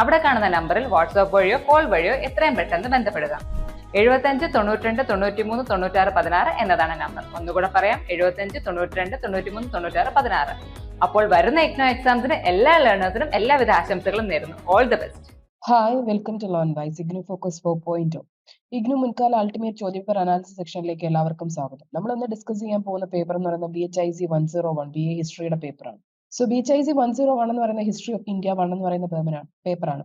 അവിടെ കാണുന്ന നമ്പറിൽ വാട്സ്ആപ്പ് വഴിയോ കോൾ വഴിയോ എത്രയും പെട്ടെന്ന് ബന്ധപ്പെടുക. എഴുപത്തഞ്ച് തൊണ്ണൂറ്റിരണ്ട് തൊണ്ണൂറ്റിമൂന്ന് തൊണ്ണൂറ്റാറ് പതിനാറ് എന്നതാണ് നമ്പർ. ഒന്നുകൂടെ പറയാം എഴുപത്തഞ്ച് തൊണ്ണൂറ്റിരണ്ട് തൊണ്ണൂറ്റിമൂന്ന് തൊണ്ണൂറ്റാറ് പതിനാറ്. അപ്പോൾ വരുന്ന ഇഗ്നോ എക്സാംസിന് എല്ലാ ലേണേഴ്സിനും എല്ലാവിധ ആശംസകളും നേരുന്നു. All the best hi welcome to Learnwise IGNOU focus four point IGNOU മുൻകാല അൾട്ടിമേറ്റ് ചോദ്യപേപ്പർ അനാലിസിസ് സെക്ഷനിലേക്ക് എല്ലാവർക്കും സ്വാഗതം. നമ്മൾ ഇന്ന് ഡിസ്കസ് ചെയ്യാൻ പോകുന്ന പേപ്പർ എന്ന് പറയുന്നത് B H I C one zero one B A ഹിസ്റ്ററിയുടെ പേപ്പറാണ് so B I C one zero one എന്ന് പറയുന്ന ഹിസ്റ്ററി ഓഫ് ഇന്ത്യ വൺ എന്ന് പറയുന്ന പേപ്പറാണ് പേപ്പറാണ്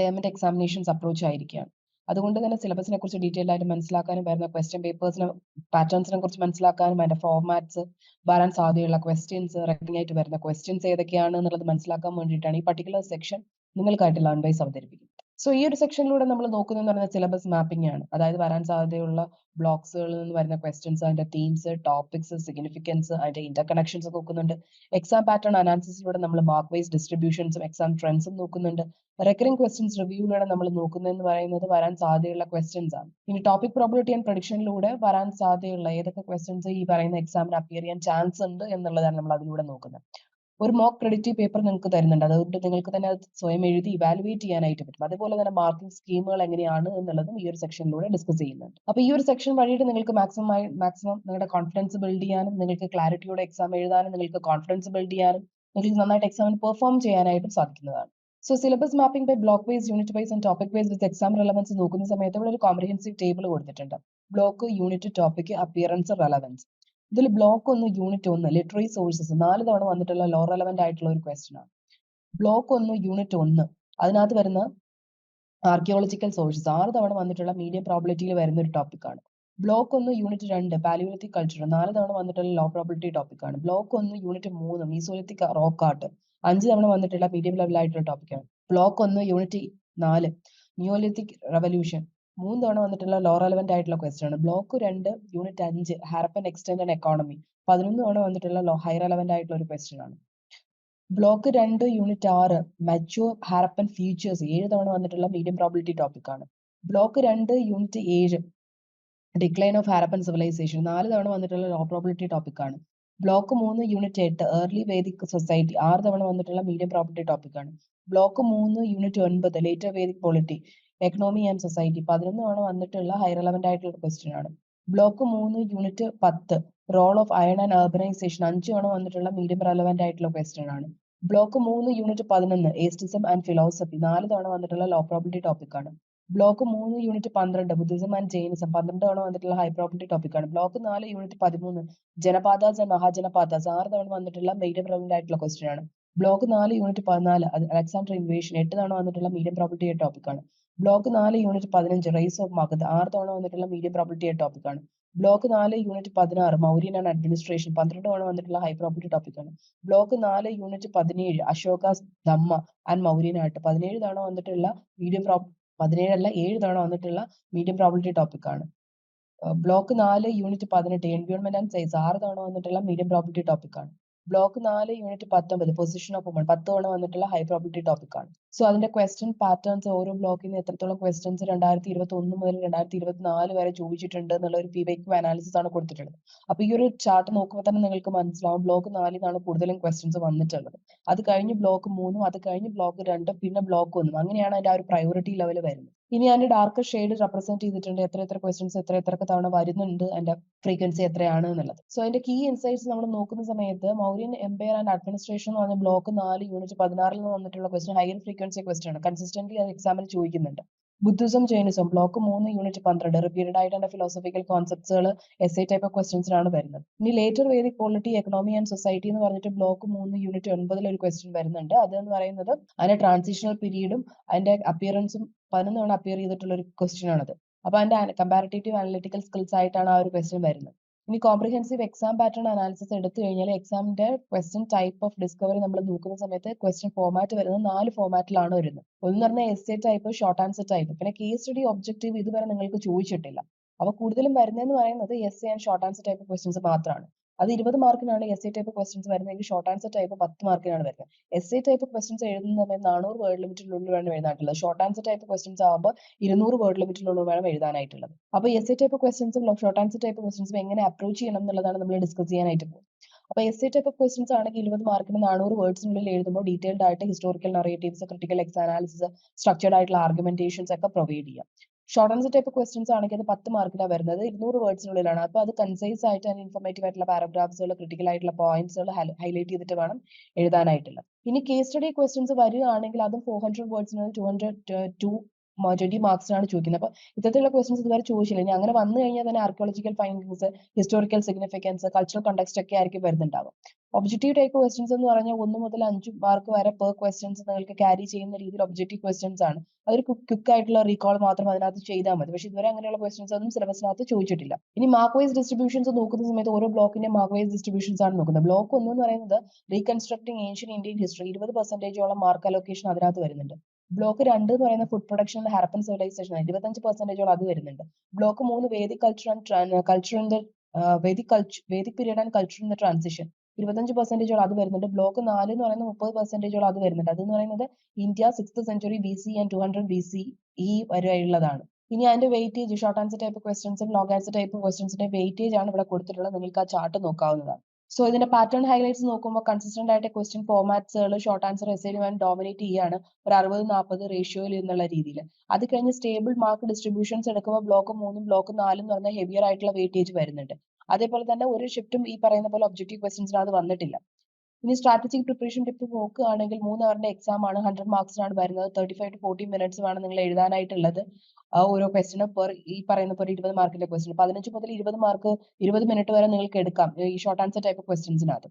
ടേമിന്റെ എക്സാമിനേഷൻസ് അപ്രോച്ച് ആയിരിക്കുകയാണ്. അതുകൊണ്ട് തന്നെ സിലബസിനെ കുറിച്ച് ഡീറ്റെയിൽ ആയിട്ട് മനസ്സിലാക്കാനും വരുന്ന ക്വസ്റ്റ്യൻ പേപ്പേഴ്സിനെ പാറ്റേൺസിനെ കുറിച്ച് മനസ്സിലാക്കാനും അതിന്റെ ഫോർമാറ്റ്സ് വരാൻ സാധ്യതയുള്ള ക്വസ്റ്റ്യൻസ് റെക്കിംഗ് ആയിട്ട് വരുന്ന ക്വസ്റ്റ്യൻസ് ഏതൊക്കെയാണ് എന്നുള്ളത് മനസ്സിലാക്കാൻ വേണ്ടിയിട്ടാണ് ഈ പർട്ടിക്കുലർ സെക്ഷൻ നിങ്ങൾക്കായിട്ട് ലേൺ വൈസ് അവതരിപ്പിക്കുന്നത്. സോ ഈ ഒരു സെക്ഷനിലൂടെ നമ്മൾ നോക്കുന്നതെന്ന് പറയുന്നത് സിലബസ് മാപ്പിംഗ് ആണ്. അതായത് വരാൻ സാധ്യതയുള്ള ബ്ലോക്സുകളിൽ നിന്ന് വരുന്ന ക്വസ്റ്റ്യൻസ് അതിന്റെ തീംസ് ടോപ്പിക്സ് സിഗ്നിഫിക്കൻസ് അതിന്റെ ഇന്റർ കണക്ഷൻസ് ഒക്കെ നോക്കുന്നുണ്ട്. എക്സാം പാറ്റേൺ അനാലിസിസിലൂടെ നമ്മൾ മാർക്ക് വൈസ് ഡിസ്ട്രിബ്യൂഷൻസും എക്സാം ട്രെൻഡ്സും നോക്കുന്നുണ്ട്. റെക്കറിംഗ് ക്വസ്റ്റ്യൻസ് റിവ്യൂവിലൂടെ നമ്മൾ നോക്കുന്നതെന്ന് പറയുന്നത് വരാൻ സാധ്യതയുള്ള ക്വസ്റ്റ്യൻസ് ആണ്. ഇനി ടോപ്പിക് പ്രോബിലിറ്റി ആൻഡ് പ്രഡിക്ഷനിലൂടെ വരാൻ സാധ്യതയുള്ള ഏതൊക്കെ ക്വസ്റ്റ്യൻസ് ഈ പറയുന്ന എക്സാമിന് അപ്പിയർ ചെയ്യാൻ ചാൻസ് ഉണ്ട് എന്നുള്ളതാണ് നമ്മൾ അതിലൂടെ നോക്കുന്നത്. ഒരു മോക്ക് ക്രെഡിറ്റ് പേപ്പർ നിങ്ങൾക്ക് തരുന്നുണ്ട്. അതുകൊണ്ട് നിങ്ങൾക്ക് തന്നെ അത് സ്വയം എഴുതി ഇവാലുവേറ്റ് ചെയ്യാനായിട്ട് പറ്റും. അതുപോലെ തന്നെ മാർക്കിംഗ് സ്കീമുകൾ എങ്ങനെയാണ് എന്നുള്ളതും ഈ ഒരു സെക്ഷനിലൂടെ ഡിസ്കസ് ചെയ്യുന്നുണ്ട്. അപ്പൊ ഈ ഒരു സെക്ഷൻ വഴിയിട്ട് നിങ്ങൾക്ക് മാക്സിമം മാക്സിമം നിങ്ങളുടെ കോൺഫിഡൻസ് ബിൽഡ് ചെയ്യാനും നിങ്ങൾക്ക് ക്ലാരിറ്റിയോടെ എക്സാം എഴുതാനും നിങ്ങൾക്ക് കോൺഫിഡൻസ് ബിൽഡ് ചെയ്യാനും നിങ്ങൾക്ക് നന്നായിട്ട് എക്സാമിന് പെർഫോം ചെയ്യാനായിട്ടും സാധിക്കുന്നതാണ്. So syllabus mapping by block wise unit wise and topic wise with exam relevance നോക്കുന്ന സമയത്ത് ഇവിടെ ഒരു കോംപ്രിഹെൻസീവ് ടേബിൾ കൊടുത്തിട്ടുണ്ട്. Block unit topic appearance relevance ഇതിൽ ബ്ലോക്ക് ഒന്ന് യൂണിറ്റ് ഒന്ന് ലിറ്റററി സോഴ്സസ് നാല് തവണ വന്നിട്ടുള്ള ലോ റെലവെന്റ് ആയിട്ടുള്ള ഒരു ക്വസ്റ്റ്യൻ ആണ്. ബ്ലോക്ക് ഒന്ന് യൂണിറ്റ് ഒന്ന്. അതിനകത്ത് വരുന്ന ആർക്കിയോളജിക്കൽ സോഴ്സസ് ആറ് തവണ വന്നിട്ടുള്ള മീഡിയം പ്രോബിലിറ്റിയിൽ വരുന്ന ഒരു ടോപ്പിക് ആണ്. ബ്ലോക്ക് ഒന്ന് യൂണിറ്റ് രണ്ട് പാലിയോലിത്തിക് കൾച്ചർ നാല് തവണ വന്നിട്ടുള്ള ലോ പ്രോബിലിറ്റി ടോപ്പിക് ആണ്. ബ്ലോക്ക് ഒന്ന് യൂണിറ്റ് മൂന്ന് മീസോലിത്തിക് റോക്ക് ആർട്ട് അഞ്ച് തവണ വന്നിട്ടുള്ള മീഡിയം ലെവൽ ആയിട്ടുള്ള ടോപ്പിക് ആണ്. ബ്ലോക്ക് ഒന്ന് യൂണിറ്റ് നാല് നിയോലിത്തിക് റെവല്യൂഷൻ മൂന്ന് തവണ വന്നിട്ടുള്ള ലോ റെലവെന്റ് ആയിട്ടുള്ള ക്വസ്റ്റ്യൻ ആണ്. ബ്ലോക്ക് രണ്ട് യൂണിറ്റ് അഞ്ച് ഹാരപ്പൻ എക്സ്റ്റൻഡ് എക്കോണമി പതിനൊന്ന് തവണ വന്നിട്ടുള്ള ലോ ഹൈ റെലവെന്റ് ആയിട്ടുള്ള ഒരു ക്വസ്റ്റ്യൻ ആണ്. ബ്ലോക്ക് രണ്ട് യൂണിറ്റ് ആറ് മച്ചുവർ ഹാരപ്പൻ ഫീച്ചേഴ്സ് ഏഴ് തവണ വന്നിട്ടുള്ള മീഡിയം പ്രോബിലിറ്റി ടോപ്പിക് ആണ്. ബ്ലോക്ക് രണ്ട് യൂണിറ്റ് ഏഴ് ഡിക്ലൈൻ ഓഫ് ഹാരപ്പൻ സിവിലൈസേഷൻ നാല് തവണ വന്നിട്ടുള്ള ലോ പ്രോബിലിറ്റി ടോപ്പിക് ആണ്. ബ്ലോക്ക് മൂന്ന് യൂണിറ്റ് എട്ട് ഏർലി വേദിക് സൊസൈറ്റി ആറ് തവണ വന്നിട്ടുള്ള മീഡിയം പ്രോപ്പർട്ടി ടോപ്പിക് ആണ്. ബ്ലോക്ക് മൂന്ന് യൂണിറ്റ് ഒൻപത് later Vedic polity economy and society പതിനൊന്ന് തവണ വന്നിട്ടുള്ള ഹൈ റെലവെന്റ് ആയിട്ടുള്ള ക്വസ്റ്റ്യൻ ആണ്. ബ്ലോക്ക് മൂന്ന് യൂണിറ്റ് പത്ത് role of iron and urbanization അഞ്ച് തവണ വന്നിട്ടുള്ള മീഡിയം റെലവെന്റ് ആയിട്ടുള്ള ക്വസ്റ്റ്യൻ ആണ്. ബ്ലോക്ക് മൂന്ന് യൂണിറ്റ് പതിനൊന്ന് ഏസ്റ്റിസം ആൻഡ് ഫിലോസഫി നാല് തവണ വന്നിട്ടുള്ള ലോ പ്രോബിലിറ്റി ടോപ്പിക് ആണ്. ബ്ലോക്ക് മൂന്ന് യൂണിറ്റ് പന്ത്രണ്ട് ബുദ്ധിസം ആൻഡ് ജെയിനിസം പന്ത്രണ്ട് തവണ വന്നിട്ടുള്ള ഹൈ പ്രോബിലിറ്റി ടോപ്പിക് ആണ്. ബ്ലോക്ക് നാല് യൂണിറ്റ് പതിമൂന്ന് ജനപാതാസ് ആൻഡ് മഹാജനപാതാസ് ആറ് തവണ വന്നിട്ടുള്ള മീഡിയം റെലവെന്റ് ആയിട്ടുള്ള ക്വസ്റ്റ്യൻ ആണ്. ബ്ലോക്ക് നാല് യൂണിറ്റ് പതിനാല് അലക്സാണ്ടർ ഇൻവേഷൻ എട്ട് തവണ വന്നിട്ടുള്ള മീഡിയം പ്രോബിലിറ്റി ടോപ്പിക് ആണ്. ബ്ലോക്ക് നാല് യൂണിറ്റ് പതിനഞ്ച്. റൈസ് ഓഫ് മഗധ് ആറ് തവണ വന്നിട്ടുള്ള മീഡിയം പ്രോബിലിറ്റി ടോപ്പിക് ആണ്. ബ്ലോക്ക് നാല് യൂണിറ്റ് പതിനാറ്. മൗര്യൻ ആൻഡ് അഡ്മിനിസ്ട്രേഷൻ പന്ത്രണ്ട് തവണ വന്നിട്ടുള്ള ഹൈ പ്രോബിലിറ്റി ടോപ്പിക് ആണ്. ബ്ലോക്ക് നാല് യൂണിറ്റ് പതിനേഴ്. അശോക ധമ്മ ആൻഡ് മൗര്യൻ ആയിട്ട് പതിനേഴ് തവണ വന്നിട്ടുള്ള മീഡിയം പ്രോ പതിനേഴല്ല ഏഴ് തവണ വന്നിട്ടുള്ള മീഡിയം പ്രോബിലിറ്റി ടോപ്പിക് ആണ്. ബ്ലോക്ക് നാല് യൂണിറ്റ് പതിനെട്ട്. എൻവയോൺമെന്റ് ആൻഡ് സൈസ് ആറ് തവണ വന്നിട്ടുള്ള മീഡിയം പ്രോബിലിറ്റി ടോപ്പിക് ആണ്. ബ്ലോക്ക് നാല് യൂണിറ്റ് പത്തൊമ്പത് പൊസിഷൻ ഓഫ് വുമൺ പത്ത് തവണ വന്നിട്ടുള്ള ഹൈ പ്രോബിലിറ്റി ടോപ്പിക് ആണ്. സോ അതിന്റെ ക്വസ്റ്റ്യൻ പാറ്റേൺസ് ഓരോ ബ്ലോക്കിൽ നിന്ന് എത്രത്തോളം ക്വസ്റ്റ്യൻസ് രണ്ടായിരത്തി ഇരുപത്തി ഒന്ന് മുതൽ രണ്ടായിരത്തി ഇരുപത്തി നാല് വരെ ചോദിച്ചിട്ടുണ്ട് എന്നുള്ള ഒരു പി വൈക്യു അനാലിസിസ് ആണ് കൊടുത്തിട്ടുള്ളത്. അപ്പൊ ഈ ഒരു ചാർട്ട് നോക്കുമ്പോൾ തന്നെ നിങ്ങൾക്ക് മനസ്സിലാവും. ബ്ലോക്ക് നാലിൽ നിന്നാണ് കൂടുതലും ക്വസ്റ്റ്യൻസ് വന്നിട്ടുള്ളത്. അത് കഴിഞ്ഞ് ബ്ലോക്ക് മൂന്നും അത് കഴിഞ്ഞ് ബ്ലോക്ക് രണ്ടും പിന്നെ ബ്ലോക്ക് ഒന്നും. അങ്ങനെയാണ് അതിന്റെ ആ ഒരു പ്രയോറിറ്റി ലെവൽ വരുന്നത്. ഇനി അതിന്റെ ഡാർക്ക് ഷെയ്ഡ് റെപ്രസെന്റ് ചെയ്തിട്ടുണ്ട്. എത്ര എത്ര ക്വസ്റ്റ്യൻസ് എത്ര എത്ര തവണ വരുന്നുണ്ട്. അതിന്റെ ഫ്രീക്വൻസി എത്രയാണ് എന്നുള്ളത്. സോ അതിന്റെ കീ ഇൻസൈറ്റ്സ് നമ്മൾ നോക്കുന്ന സമയത്ത് മൗര്യൻ എംപയർ ആൻഡ് അഡ്മിനിസ്ട്രേഷൻ എന്ന് പറഞ്ഞ ബ്ലോക്ക് നാല് യൂണിറ്റ് പതിനാറിൽ നിന്ന് വന്നിട്ടുള്ള ക്വസ്റ്റ്യൻ ഹയർ ഫ്രീക്വൻസി ക്വസ്റ്റ്യൻ ആണ്. കൺസിസ്റ്റന്റ് അത് എക്സാമിൽ ചോദിക്കുന്നുണ്ട്. ബുദ്ധിസം ജൈനിസം ബ്ലോക്ക് മൂന്ന് യൂണിറ്റ് പന്ത്രണ്ട് റിപ്പീറ്റഡ് ആയിട്ടുള്ള ഫിലോസഫിക്കൽ കോൺസെപ്റ്റ്സുകൾ എസ് ഐ ടൈപ്പ് ഓഫ് ക്വസ്റ്റ്യൻസിനാണ് വരുന്നത്. ഇനി later Vedic polity economy and society എന്ന് പറഞ്ഞിട്ട് ബ്ലോക്ക് മൂന്ന് യൂണിറ്റ് ഒൻപതിൽ ഒരു ക്വസ്റ്റ്യൻ വരുന്നുണ്ട്. അതെന്ന് പറയുന്നത് അതിന്റെ ട്രാൻസിഷണൽ പീരീഡും അതിന്റെ അപ്പിയറൻസും പതിനൊന്ന് തവണ അപ്പിയർ ചെയ്തിട്ടുള്ള ഒരു ക്വസ്റ്റ്യൻ ആണത്. അപ്പൊ അതിന്റെ കമ്പാരിറ്റീവ് അനലിറ്റിക്കൽ സ്കിൽസ് ആയിട്ടാണ് ആ ഒരു ക്വസ്റ്റ്യൻ വരുന്നത്. ഇനി കോംപ്രിഹെൻസീവ് എക്സാം പാറ്റേൺ അനാലിസിസ് എടുത്തു കഴിഞ്ഞാൽ എക്സാമിന്റെ ക്വസ്റ്റ്യൻ ടൈപ്പ് ഓഫ് ഡിസ്കവറി നമ്മൾ നോക്കുന്ന സമയത്ത് ക്വസ്റ്റ്യൻ ഫോർമാറ്റ് വരുന്നത് നാല് ഫോർമാറ്റിലാണ് വരുന്നത്. ഒന്ന് പറഞ്ഞാൽ essay type short answer type പിന്നെ കേസ് സ്റ്റഡി ഒബ്ജക്റ്റീവ് ഇതുവരെ നിങ്ങൾക്ക് ചോദിച്ചിട്ടില്ല. അപ്പൊ കൂടുതലും വരുന്നതെന്ന് പറയുന്നത് essay and short answer type questions മാത്രമാണ് അത് ഇരുപത് മാർക്കിനാണ് എസ് എ ടൈപ്പ് ക്വസ്റ്റ്യൻസ് വരുന്നതെങ്കിൽ ഷോർട്ട് ആൻസർ ടൈപ്പ് പത്ത് മാർക്കിനാണ് വരുന്നത്. എസ് എ ടൈപ്പ് ക്വസ്റ്റ്യൻസ് എഴുതുന്ന സമയത്ത് നാനൂറ് വേർഡ് ലിമിറ്റിനുള്ളിൽ വേണം എഴുതാനായിട്ടുള്ളത് ഷോർട്ട് ആൻസർ ടൈപ്പ് ക്വസ്റ്റ്യൻസ് ആകുമ്പോൾ ഇരുന്നൂറ് വേർഡ് ലിമിറ്റിനുള്ളിൽ വേണം എഴുതാനായിട്ടുള്ളത്. അപ്പോൾ എസ് എ ടൈപ്പ് ക്വസ്റ്റ്യൻസും ഷോർട്ട് ആൻസർ ടൈപ്പ് ക്വസ്റ്റ്യൻസും എങ്ങനെ അപ്രോച്ച് ചെയ്യണം എന്നുള്ളതാണ് നമ്മൾ ഡിസ്കസ് ചെയ്യാനായിട്ട് പോകുന്നത്. അപ്പൊ എസ് എ ടൈപ്പ് ക്വസ്റ്റ്യൻസ് ആണെങ്കിൽ ഇരുപത് മാർക്കിന് നാനൂറ് വേർഡ്സിനുള്ളിൽ എഴുതുമ്പോൾ ഡീറ്റെയിൽഡ് ആയിട്ട് ഹിസ്റ്റോറിക്കൽ നറേറ്റീവ്സ് ക്രിട്ടിക്കൽ എക്സ് അനാലിസിസ് സ്ട്രക്ചേർഡ് ആയിട്ടുള്ള ആർഗ്യുമെന്റേഷൻസ് ഒക്കെ പ്രൊവൈഡ് ചെയ്യാം. ഷോർട്ട് ആൻസർ ടൈപ്പ് ക്വസ്റ്റ്യൻസ് ആണെങ്കിൽ അത് പത്ത് മാർക്കിലാണ് വരുന്നത്. ഇരുന്നൂറ് വേർഡ്സിനുള്ളിലാണ് അപ്പോൾ അത് കൺസൈസ് ആയിട്ട് അതിന് ഇൻഫോർമേറ്റീവ് ആയിട്ടുള്ള പാരഗ്രാഫ്സുകൾ ക്രിട്ടിക്കൽ ആയിട്ടുള്ള പോയിന്റ്സുകൾ ഹൈലൈറ്റ് ചെയ്തിട്ട് വേണം എഴുതാനായിട്ടുള്ളത്. ഇനി കേസ് സ്റ്റഡി ക്വസ്റ്റ്യൻസ് വരികയാണെങ്കിൽ അതും ഫോർ ഹൺഡ്രഡ് വേർഡ്സിന് ടു ഹൺഡ്രഡ് ടു ട്വന്റി മാർക്സിനാണ് ചോദിക്കുന്നത്. അപ്പൊ ഇത്തരത്തിലുള്ള ക്വസ്റ്റ്യൻസ് ഇതുവരെ ചോദിച്ചില്ല. ഇനി അങ്ങനെ വന്നു കഴിഞ്ഞാൽ തന്നെ archaeological findings historical significance cultural context ഒക്കെ ആയിരിക്കും വരുന്നുണ്ടാവുക. ഒബ്ജക്റ്റീവ് ടൈപ്പ് ക്വസ്റ്റ്യൻസ് എന്ന് പറഞ്ഞാൽ ഒന്ന് മുതൽ അഞ്ച് മാർക്ക് വരെ പെർ ക്വസ്റ്റ്യൻസ് നിങ്ങൾക്ക് ക്യാരി ചെയ്യുന്ന രീതിയിൽ ഒബ്ജക്റ്റീവ് ക്വസ്റ്റ്യൻസ് ആണ്. അതൊരു ക്വിക്ക് ആയിട്ടുള്ള റീകോൾ മാത്രം അതിനകത്ത് ചെയ്താൽ മതി. പക്ഷെ ഇതുവരെ അങ്ങനെയുള്ള ക്വസ്റ്റ്യൻസ് ഒന്നും സിലബസിനകത്ത് ചോദിച്ചിട്ടില്ല. ഇനി മാർക്ക് വൈസ് ഡിസ്ട്രിബ്യൂഷൻസ് നോക്കുന്ന സമയത്ത് ഓരോ ബ്ലോക്കിന്റെ മാർക്ക് വൈസ് ഡിസ്ട്രിബ്യൂഷൻസ് ആണ് നോക്കുന്നത്. ബ്ലോക്ക് ഒന്ന് എന്ന് പറയുന്നത് റീകൺസ്ട്രക്ടിങ് ഏഷ്യൻ ഇന്ത്യൻ ഹിസ്റ്ററി ഇരുപത് പെർസെന്റേജോളം മാർക്ക് അലോക്കേഷൻ അതിനകത്ത് വരുന്നുണ്ട്. ബ്ലോക്ക് രണ്ട് എന്ന് പറയുന്ന food production and civilization civilization ഇരുപത്തഞ്ച് പെർസെന്റേജോളം അത് വരുന്നുണ്ട്. ബ്ലോക്ക് മൂന്ന് Vedic culture and culture in the Vedic culture Vedic period and culture in the transition ഇരുപത്തഞ്ച് പെർസെന്റേജോളം അത് വരുന്നുണ്ട്. ബ്ലോക്ക് നാല് എന്ന് പറയുന്നത് മുപ്പത് പെർസെന്റേജോളം അത് വരുന്നുണ്ട്. അതെന്ന് പറയുന്നത് India six century B C and two hundred B C ഈ വരെയുള്ളതാണ്. ഇനി അതിന്റെ വെയിറ്റേജ് ഷോർട്ട് ആൻസർ ടൈപ്പ് ക്വസ്റ്റ്യൻസും ലോങ് ആൻസർ ടൈപ്പ് ക്വസ്റ്റ്യൻസിന്റെ വെയിറ്റേജ് ആണ് ഇവിടെ കൊടുത്തിട്ടുള്ളത്. നിങ്ങൾക്ക് ആ ചാർട്ട് നോക്കാവുന്നതാണ്. സോ ഇതിന്റെ പാറ്റേൺ ഹൈലൈറ്റ്സ് നോക്കുമ്പോൾ കൺസിസ്റ്റന്റ് ആയിട്ട് ക്വസ്റ്റ്യൻ ഫോർമാറ്റ്സുകൾ ഷോർട്ട് ആൻസർ എസ്ഐ ഡോമിനേറ്റ് ചെയ്യാണ്. ഒരു അറുപത് നാൽപ്പത് റേഷ്യോയിൽ എന്നുള്ള രീതിയിൽ അത് കഴിഞ്ഞ് സ്റ്റേബിൾ മാർക്ക് ഡിസ്ട്രിബ്യൂഷൻസ് എടുക്കുമ്പോൾ ബ്ലോക്ക് മൂന്നും ബ്ലോക്ക് നാലും എന്ന് പറഞ്ഞാൽ ഹെവിയർ ആയിട്ടുള്ള വെയിറ്റേജ് വരുന്നുണ്ട്. അതേപോലെ തന്നെ ഒരു ഷിഫ്റ്റും ഈ പറയുന്ന പോലെ ഒബ്ജക്റ്റീവ് ക്വസ്റ്റ്യൻസിനകത്ത് വന്നിട്ടില്ല. ഇനി സ്ട്രാറ്റജിക് പ്രിപ്പറേഷൻ ടിപ്പ് നോക്കുകയാണെങ്കിൽ മൂന്ന് അവറിന്റെ എക്സാം ആണ് ഹൺഡ്രഡ് മാർക്സിനാണ് വരുന്നത്. Thirty five to forty minutes ആണ് നിങ്ങൾ എഴുതാനായിട്ടുള്ളത്. ഓരോ ക്വസ്റ്റിനും പെർ ഈ പറയുന്ന പോലെ ഇരുപത് മാർക്കിന്റെ ക്വസ്റ്റ്യൻ പതിനഞ്ച് മുതൽ ഇരുപത് മാർക്ക് ഇരുപത് മിനിറ്റ് വരെ നിങ്ങൾക്ക് എടുക്കാം. ഈ ഷോർട്ട് ആൻസർ ടൈപ്പ് ക്വസ്റ്റ്യൻസിനകത്ത്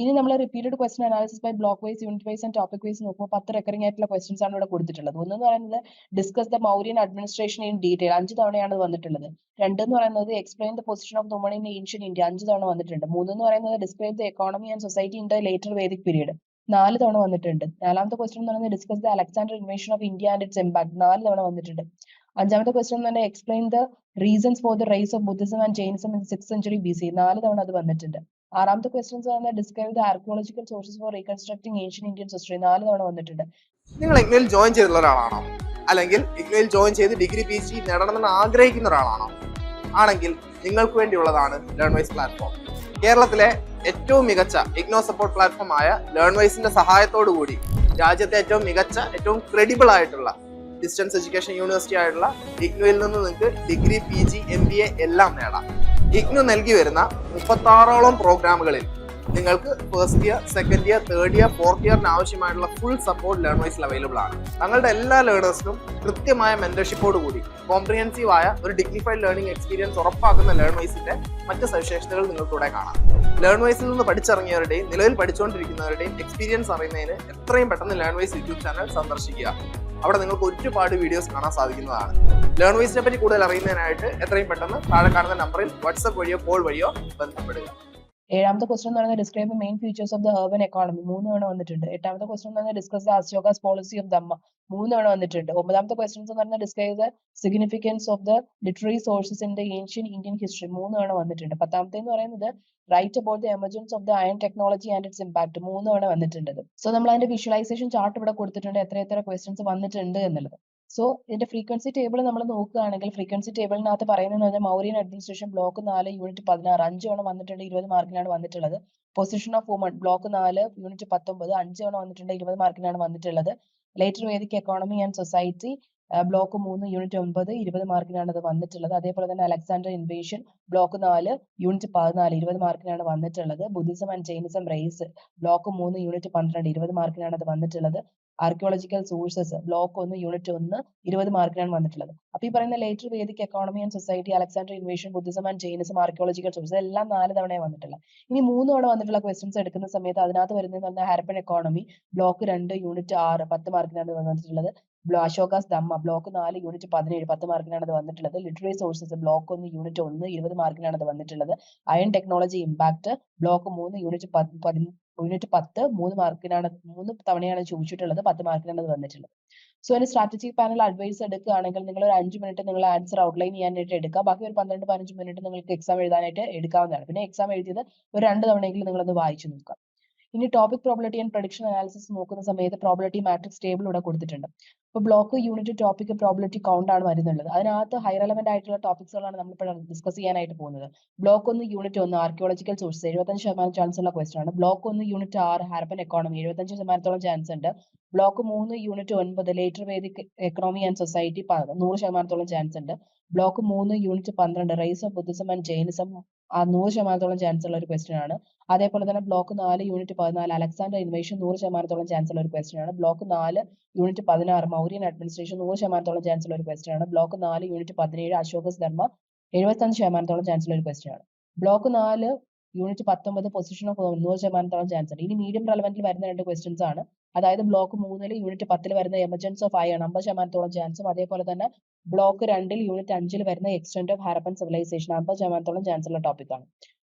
ഇനി നമ്മൾ repeated question analysis by block wise unit wise and topic wise നോക്കുമ്പോൾ പത്ത് റെക്കറിംഗ് ആയിട്ടുള്ള ക്വസ്റ്റൻസ് ആണ് ഇവിടെ കൊടുത്തിട്ടുള്ളത്. ഒന്ന് എന്ന് പറയുന്നത് discuss the Mauryan administration in detail അഞ്ച് തവണയാണ് വന്നിട്ടുള്ളത്. രണ്ട് എന്ന് പറയുന്നത് explain the position of woman in ancient India അഞ്ച് തവണ വന്നിട്ടുണ്ട്. മൂന്ന് എന്ന് പറയുന്നത് describe the economy and society in the later Vedic period നാല് തവണ വന്നിട്ടുണ്ട്. നാലാമത്തെ ക്വസ്റ്റൻ എന്ന് പറയുന്നത് discuss the Alexander invasion of India and its impact നാല് തവണ വന്നിട്ടുണ്ട്. അഞ്ചാമത്തെ ക്വസ്റ്റൻ എന്ന് പറഞ്ഞാൽ explain the reasons for the rise of Buddhism and Jainism in six century B C നാല് തവണ അത് വന്നിട്ടുണ്ട്. ആറാമത്തെ ക്വസ്റ്റ്യൻസ് പറഞ്ഞാൽ describe the archaeological sources for reconstructing Asian Indian history നാല് തവണ വന്നിട്ടുണ്ട്. നിങ്ങൾ ഇഗ്നോയിൽ ജോയിൻ ചെയ്തിട്ടുള്ള ഒരാളാണോ? അല്ലെങ്കിൽ ഇഗ്നോയിൽ ജോയിൻ ചെയ്ത് ഡിഗ്രി പി ജി നേടണമെന്ന് ആഗ്രഹിക്കുന്ന ഒരാളാണോ? ആണെങ്കിൽ നിങ്ങൾക്ക് വേണ്ടിയുള്ളതാണ് ലേൺ വൈസ് പ്ലാറ്റ്ഫോം കേരളത്തിലെ ഏറ്റവും മികച്ച ഇഗ്നോ സപ്പോർട്ട് പ്ലാറ്റ്ഫോം ആയ ലേൺ വൈസിന്റെ സഹായത്തോടു കൂടി രാജ്യത്തെ ഏറ്റവും മികച്ച ഏറ്റവും ക്രെഡിബിൾ ആയിട്ടുള്ള ഡിസ്റ്റൻസ് എഡ്യൂക്കേഷൻ യൂണിവേഴ്സിറ്റി ആയിട്ടുള്ള ഇഗ്നോയിൽ നിന്ന് നിങ്ങൾക്ക് degree P G M B A എല്ലാം നേടാം. ഇഗ്നു നൽകി വരുന്ന മുപ്പത്താറോളം പ്രോഗ്രാമുകളിൽ നിങ്ങൾക്ക് first year second year third year fourth ഇയറിന് ആവശ്യമായിട്ടുള്ള ഫുൾ സപ്പോർട്ട് ലേണേഴ്സിൽ അവൈലബിൾ ആണ്. തങ്ങളുടെ എല്ലാ ലേണേഴ്സിനും കൃത്യമായ മെന്റർഷിപ്പോട് കൂടി കോംപ്രിഹെൻസീവ് ആയ ഒരു ഡിഗ്നിഫൈഡ് ലേണിംഗ് എക്സ്പീരിയൻസ് ഉറപ്പാക്കുന്ന ലേണേഴ്സിന്റെ മറ്റ് സവിശേഷതകൾ നിങ്ങൾക്കിവിടെ കാണാം. ലേൺ വൈസിൽ നിന്ന് പഠിച്ചിറങ്ങിയവരുടെയും നിലവിൽ പഠിച്ചുകൊണ്ടിരിക്കുന്നവരുടെയും എക്സ്പീരിയൻസ് അറിയുന്നതിന് എത്രയും പെട്ടെന്ന് ലേൺ വൈസ് യൂട്യൂബ് ചാനൽ സന്ദർശിക്കുക. അവിടെ നിങ്ങൾക്ക് ഒരുപാട് വീഡിയോസ് കാണാൻ സാധിക്കുന്നതാണ്. ലേൺ വൈസിനെ പറ്റി കൂടുതൽ അറിയുന്നതിനായിട്ട് എത്രയും പെട്ടെന്ന് താഴെ കാണുന്ന നമ്പറിൽ വാട്സപ്പ് വഴിയോ കോൾ വഴിയോ ബന്ധപ്പെടുക. ഏഴാമത്തെ ക്വസ്റ്റൻ എന്ന് പറയുന്നത് describe the main features of the urban economy മൂന്ന് തവണ വന്നിട്ടുണ്ട്. എട്ടാമത്തെ ക്വസ്റ്റൻ എന്ന് പറയുന്നത് discuss the Ashoka's policy of dhamma മൂന്ന് തവണ വന്നിട്ടുണ്ട്. ഒമ്പതാമത്തെ ക്വസ്റ്റൻസ് എന്ന് പറയുന്നത് describe the significance of the literary sources in the ancient Indian history മൂന്ന് തവണ വന്നിട്ടുണ്ട്. പത്താമത്തെ എന്ന് പറയുന്നത് write about the emergence of the iron technology and its impact മൂന്ന് തവണ വന്നിട്ടുണ്ട് സോ നമ്മൾ അതിന്റെ വിഷ്വലൈസേഷൻ ചാർട്ട് ഇവിടെ കൊടുത്തിട്ടുണ്ട്. എത്ര എത്ര ക്വസ്റ്റൻസ് വന്നിട്ടുണ്ട് എന്നുള്ളത്. സോ ഇതിന്റെ ഫ്രീക്വൻസി ടേബിൾ നമ്മൾ നോക്കുകയാണെങ്കിൽ ഫ്രീക്വൻസി ടേബിളിനകത്ത് പറയുന്നത് പറഞ്ഞാൽ മൗര്യൻ അഡ്മിനിസ്ട്രേഷൻ ബ്ലോക്ക് നാല് യൂണിറ്റ് പതിനാറ്. അഞ്ച് തവണ വന്നിട്ടുണ്ട് ഇരുപത് മാർക്കിനാണ് വന്നിട്ടുള്ളത്. പൊസിഷൻ ഓഫ് വുമൺ ബ്ലോക്ക് നാല് യൂണിറ്റ് പത്തൊമ്പത്. അഞ്ച് തവണ വന്നിട്ടുണ്ട് ഇരുപത് മാർക്കിനാണ് വന്നിട്ടുള്ളത്. Later Vedic economy and society block മൂന്ന് യൂണിറ്റ് ഒമ്പത് ഇരുപത് മാർക്കിനാണ് അത് വന്നിട്ടുള്ളത്. അതേപോലെ തന്നെ അലക്സാണ്ടർ ഇൻവേഷൻ ബ്ലോക്ക് നാല് യൂണിറ്റ് പതിനാല് ഇരുപത് മാർക്കിനാണ് വന്നിട്ടുള്ളത്. Buddhism and Jainism rise block മൂന്ന് യൂണിറ്റ് പന്ത്രണ്ട് ഇരുപത് മാർക്കിനാണ് അത് വന്നിട്ടുള്ളത്. ആർക്കിയോളജിക്കൽ സോഴ്സസ് ബ്ലോക്ക് ഒന്ന് യൂണിറ്റ് ഒന്ന് ഇരുപത് മാർക്കിനാണ് വന്നിട്ടുള്ളത്. അപ്പൊ ഈ പറയുന്ന later Vedic economy and society Alexander invasion Buddhism and Jainism archaeological sources എല്ലാം നാല് തവണയാണ് വന്നിട്ടുള്ളത്. ഇനി മൂന്ന് തവണ വന്നിട്ടുള്ള ക്വസ്റ്റ്യൻസ് എടുക്കുന്ന സമയത്ത് അതിനകത്ത് വരുന്നത് പറഞ്ഞാൽ ഹാരപ്പൻ എക്കോണമി ബ്ലോക്ക് രണ്ട് യൂണിറ്റ് ആറ് പത്ത് മാർക്കിനാണ് വന്നിട്ടുള്ളത്. അശോകാസ് ദമ്മ ബ്ലോക്ക് നാല് യൂണിറ്റ് പതിനേഴ് പത്ത് മാർക്കിനാണ് അത് വന്നിട്ടുള്ളത്. ലിറ്റററി സോഴ്സസ് ബ്ലോക്ക് ഒന്ന് യൂണിറ്റ് ഒന്ന് ഇരുപത് മാർക്കിനാണ് അത് വന്നിട്ടുള്ളത്. അയൺ ടെക്നോളജി ഇമ്പാക്ട് ബ്ലോക്ക് മൂന്ന് യൂണിറ്റ് യൂണിറ്റ് പത്ത് മൂന്ന് മാർക്കിനാണ് മൂന്ന് തവണയാണ് ചോദിച്ചിട്ടുള്ളത് പത്ത് മാർക്കിനാണ് വന്നിട്ടുള്ളത്. സോ അതിന് സ്ട്രാറ്റജിക് പാനൽ അഡ്വൈസ് എടുക്കുകയാണെങ്കിൽ നിങ്ങൾ ഒരു അഞ്ച് മിനിറ്റ് നിങ്ങൾ ആൻസർ ഔട്ട്ലൈൻ ചെയ്യാനായിട്ട് എടുക്കുക ബാക്കി ഒരു പന്ത്രണ്ട് പതിനഞ്ച് മിനിറ്റ് നിങ്ങൾക്ക് എക്സാം എഴുതാനായിട്ട് എടുക്കാവുന്നതാണ്. പിന്നെ എക്സാം എഴുതിയത് ഒരു രണ്ട് തവണയെങ്കിലും നിങ്ങളൊന്ന് വായിച്ചു നോക്കുക. ഇനി topic probability and prediction analysis നോക്കുന്ന സമയത്ത് പ്രോബിലിറ്റി മാട്രിക്സ് ടേബിൾ ഇവിടെ കൊടുത്തിട്ടുണ്ട്. ഇപ്പോൾ block unit topic probability count ആണ് വരുന്നുള്ളത്. അതിനകത്ത് ഹൈ റെലവെന്റ് ആയിട്ടുള്ള ടോപ്പിക്സുകളാണ് നമ്മൾ ഇപ്പോൾ ഡിസ്കസ് ചെയ്യാനായിട്ട് പോകുന്നത്. ബ്ലോക്ക് ഒന്ന് യൂണിറ്റ് ഒന്ന് ആർക്കിയോളജിക്കൽ സോഴ്സ് എഴുപത്തഞ്ച് ശതമാനം ചാൻസ് ഉള്ള ക്വസ്റ്റൻ ആണ്. ബ്ലോക്ക് ഒന്ന് യൂണിറ്റ് ആറ് ഹാർപ്പൻ എക്കോണമി എഴുപത്തഞ്ച് ശതമാനത്തോളം ചാൻസ് ഉണ്ട്. ബ്ലോക്ക് മൂന്ന് യൂണിറ്റ് ഒൻപത് later Vedic economy and society നൂറ് ശതമാനത്തോളം ചാൻസ് ഉണ്ട്. ബ്ലോക്ക് മൂന്ന് യൂണിറ്റ് പന്ത്രണ്ട് rise of Buddhism and Jainism ആ നൂറ് ശതമാനത്തോളം ചാൻസ് ഉള്ള ഒരു ക്വസ്റ്റൻ ആണ്. അതേപോലെ തന്നെ ബ്ലോക്ക് നാല് യൂണിറ്റ് പതിനാല് അലക്സാണ്ടർ ഇൻവേഷൻ നൂറ് ശതമാനത്തോളം ചാൻസ് ഉള്ള ഒരു ക്വസ്റ്റൻ ആണ്. ബ്ലോക്ക് നാല് യൂണിറ്റ് പതിനാറ് മൗര്യൻ അഡ്മിനിസ്ട്രേഷൻ നൂറ് ശതമാനത്തോളം ചാൻസ് ഉള്ള ഒരു ക്വസ്റ്റൻ ആണ്. ബ്ലോക്ക് നാല് യൂണിറ്റ് പതിനേഴ് അശോകസ് ധർമ്മ എഴുപത്തഞ്ച് ശതമാനത്തോളം ചാൻസ് ഉള്ള ഒരു ക്വസ്റ്റൻ ആണ്. ബ്ലോക്ക് നാല് യൂണിറ്റ് പത്തൊമ്പത് പൊസിഷൻ ഓഫ് നൂറ് ശതമാനത്തോളം ചാൻസ് ഉണ്ട്. ഇനി മീഡിയം റെലവെന്റിൽ വരുന്ന രണ്ട് ക്വസ്റ്റ്യൻസ് ആണ്. അതായത് ബ്ലോക്ക് മൂന്നിൽ യൂണിറ്റ് പത്തിൽ വരുന്ന എമർജൻസ് ഓഫ് ആണ്. അമ്പത് ശതമാനത്തോളം ചാൻസും അതേപോലെ തന്നെ ബ്ലോക്ക് രണ്ടിൽ യൂണിറ്റ് അഞ്ചിൽ വരുന്ന എക്സ്റ്റൻഡ് ഓഫ് ഹാരപ്പൻ സിവിലൈസേഷൻ അമ്പത് ശതമാനത്തോളം ചാൻസ് ഉള്ള ടോപ്പിക് ആണ്.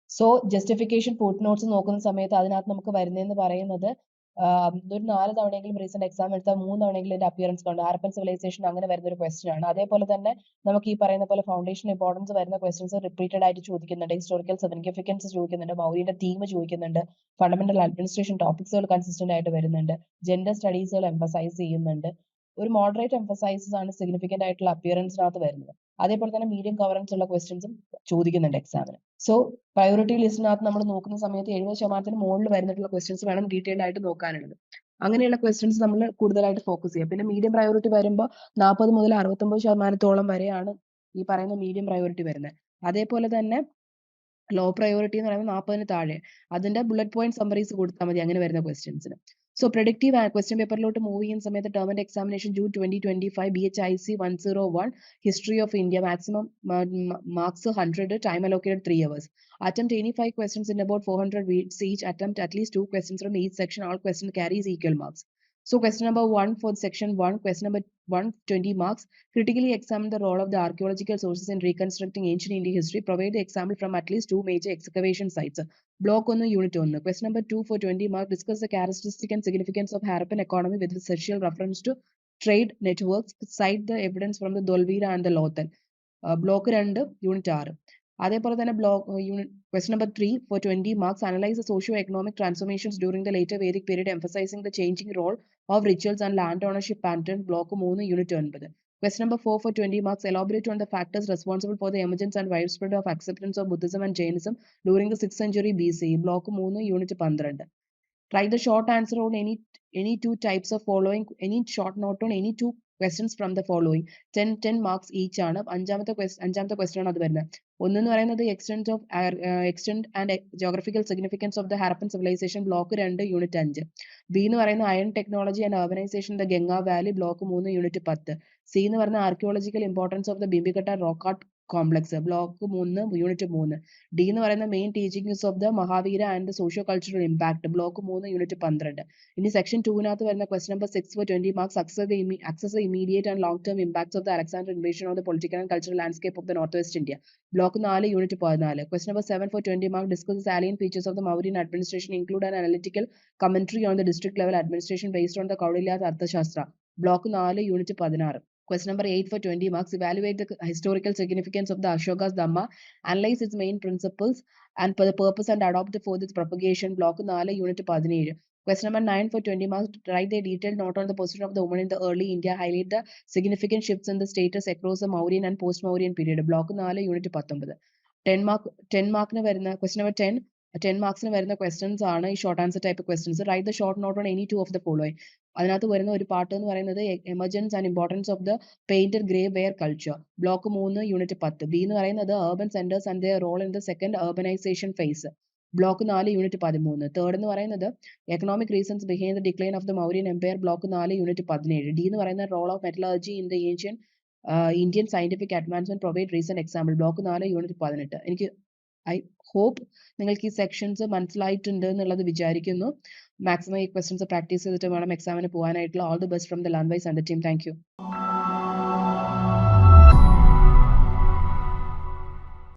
സോ ജസ്റ്റിഫിക്കേഷൻ ഫുഡ് നോട്ട്സ് നോക്കുന്ന സമയത്ത് അതിനകത്ത് നമുക്ക് വരുന്നതെന്ന് പറയുന്നത് ഒരു നാല് തവണയെങ്കിലും റീസെന്റ് എക്സാം എടുത്താൽ മൂന്ന് തവണയെങ്കിലും എന്റെ അപ്പിയറൻസ് കാണും. ഹാരപ്പൻ സിവിലൈസേഷൻ അങ്ങനെ വരുന്ന ഒരു ക്വസ്റ്റ്യൻ ആണ്. അതേപോലെ തന്നെ നമുക്ക് ഈ പറയുന്ന പോലെ ഫൗണ്ടേഷൻ ഇമ്പോർട്ടൻസ് വരുന്ന ക്വസ്റ്റ്യൻസ് റിപ്പീറ്റഡ് ആയിട്ട് ചോദിക്കുന്നുണ്ട്. ഹിസ്റ്റോറിക്കൽ സിഗ്നിഫിക്കൻസ് ചോദിക്കുന്നുണ്ട്. മൗര്യന്റെ തീം ചോദിക്കുന്നുണ്ട്. ഫണ്ടമെന്റൽ അഡ്മിനിസ്ട്രേഷൻ ടോപ്പിക്സുകൾ കൺസിസ്റ്റന്റ് ആയിട്ട് വരുന്നുണ്ട്. ജെൻഡർ സ്റ്റഡീസുകൾ എംഫസൈസ് ചെയ്യുന്നുണ്ട്. ഒരു മോഡറേറ്റ് എംഫസൈസസ് ആണ് സിഗ്നിഫിക്കന്റ് ആയിട്ടുള്ള അപ്പിയറൻസിനകത്ത് വരുന്നത്. അതേപോലെ തന്നെ മീഡിയം കവറൻസ് ഉള്ള ക്വസ്റ്റ്യൻസും ചോദിക്കുന്നുണ്ട് എക്സാമിന് സോ പ്രയോറിറ്റി ലിസ്റ്റിനകത്ത് നമ്മൾ നോക്കുന്ന സമയത്ത് എഴുപത് ശതമാനത്തിന് മുകളിൽ വരുന്നിട്ടുള്ള ക്വസ്റ്റ്യൻസ് വേണം ഡീറ്റെയിൽഡ് ആയിട്ട് നോക്കാനുള്ളത്. അങ്ങനെയുള്ള ക്വസ്റ്റ്യൻസ് നമ്മൾ കൂടുതലായിട്ട് ഫോക്കസ് ചെയ്യുക. പിന്നെ മീഡിയം പ്രയോറിറ്റി വരുമ്പോൾ നാൽപ്പത് മുതൽ അറുപത്തൊമ്പത് ശതമാനത്തോളം വരെയാണ് ഈ പറയുന്ന മീഡിയം പ്രയോറിറ്റി വരുന്നത്. അതേപോലെ തന്നെ ലോ പ്രയോറിറ്റി എന്ന് പറയുമ്പോൾ നാൽപ്പതിന് താഴെ. അതിന്റെ ബുള്ളറ്റ് പോയിന്റ് സമ്മറീസ് കൊടുത്താൽ മതി അങ്ങനെ വരുന്ന ക്വസ്റ്റ്യൻസിന് സോ പ്രൊഡക്റ്റീവ് ക്വസ്റ്റ്യൻ പേപ്പറിലോട്ട് മൂവ് ചെയ്യുന്ന സമയത്ത് term and examination June twenty twenty five B H I C one zero one history of India maximum marks hundred time allocated three hours attempt any five questions in about 400 weeks each attempt at least two questions from each section all question carries equal marks so question number one for section one question number one 20 marks critically examine the role of the archaeological sources in reconstructing ancient indian history provide the example from at least two major excavation sites block on the unit on question number two for 20 marks discuss the characteristic and significance of harappan economy with special reference to trade networks cite the evidence from the dolvira and the lothal uh, block രണ്ട് unit ആറ് അതേപോലെ തന്നെ block unit quest number three four twenty marks analyse socio economic transformations during the later Vedic period emphasising the changing role of rituals and land ownership pattern block മൂന്ന് unit ഒൻപത്. Quest number four four twenty marks elaborate on the factors responsible for the emergence and wide spread of acceptance of Buddhism and Jainism during the six century B C block മൂന്ന് unit പന്ത്രണ്ട്. Write the short answer on any any two types of following any short note on any two questions from the following. 10, 10 marks each ആണ്. അഞ്ചാമത്തെ അഞ്ചാമത്തെ question ആണ് അത് വരുന്നത്. ഒന്നെന്ന് പറയുന്നത് extent of extent and geographical significance of the Harappan civilization block രണ്ട് unit അഞ്ച്. ബി എന്ന് പറയുന്ന iron technology and organization the Ganga valley block മൂന്ന് യൂണിറ്റ് പത്ത്. സി എന്ന് പറയുന്ന ആർക്കിയോളജിക്കൽ ഇമ്പോർട്ടൻസ് ഓഫ് ദ ബിംബിഘട്ട റോക്കാട്ട് കോംപ്ലക്സ് ബ്ലോക്ക് മൂന്ന് യൂണിറ്റ് മൂന്ന്. ഡി എന്ന് പറയുന്ന main teachings of the Mahavira and socio cultural impact block മൂന്ന് യൂണിറ്റ് പന്ത്രണ്ട്. ഇനി സെക്ഷൻ ടൂവിനകത്ത് വരുന്ന quest number six four twenty marks assess assess immediate and long term impacts of the Alexander invasion of the political and cultural landscape of the north west India block നാല് unit പതിനാല്. Quest number seven four twenty mark discuss salient features of the Mauryan administration include and analytical commentary on the district level administration based on the കൗളില്ലാത്ത Arthashastra block നാല് unit പതിനാറ്. Question number 8 for 20 marks. Evaluate the historical significance of the Ashoka's Dhamma. Analyze its main principles and the purpose and adopt for its propagation. Block 4, Unit 17. Question number 9 for 20 marks. Write a detailed note on the position of the woman in the early India. Highlight the significant shifts in the status across the Mauryan and post-Mauryan period. Block 4, Unit 19. 10 mark 10 മാർക്കിന് വരുന്ന question number 10 ten മാർക്സിന് വരുന്ന questions ആണ് ഈ short answer type questions write the short note on any two of the following അതിനകത്ത് വരുന്ന ഒരു part എന്ന് പറയുന്നത് emergence and importance of the painted grey ware culture block മൂന്ന് യൂണിറ്റ് പത്ത്. ബി എന്ന് പറയുന്നത് urban centres and the role in the second urbanization phase block നാല് യൂണിറ്റ് പതിമൂന്ന്. തേർഡ് എന്ന് പറയുന്നത് economic reasons behind the decline of the Mauryan empire block നാല് unit പതിനേഴ്. ഡി എന്ന് പറയുന്ന role of metallurgy in the Asian Indian scientific advancement provide reason example block നാല് unit പതിനെട്ട്. എനിക്ക് ഐ ഹോപ്പ് നിങ്ങൾക്ക് ഈ സെക്ഷൻസ് മനസ്സിലായിട്ടുണ്ട് എന്നുള്ളത് വിചാരിക്കുന്നു. മാക്സിമം ഈ ക്വസ്റ്റൻസ് പ്രാക്ടീസ് ചെയ്തിട്ട് വേണം എക്സാമിന് പോകാനായിട്ടുള്ള. All the best from the land wise and team thank you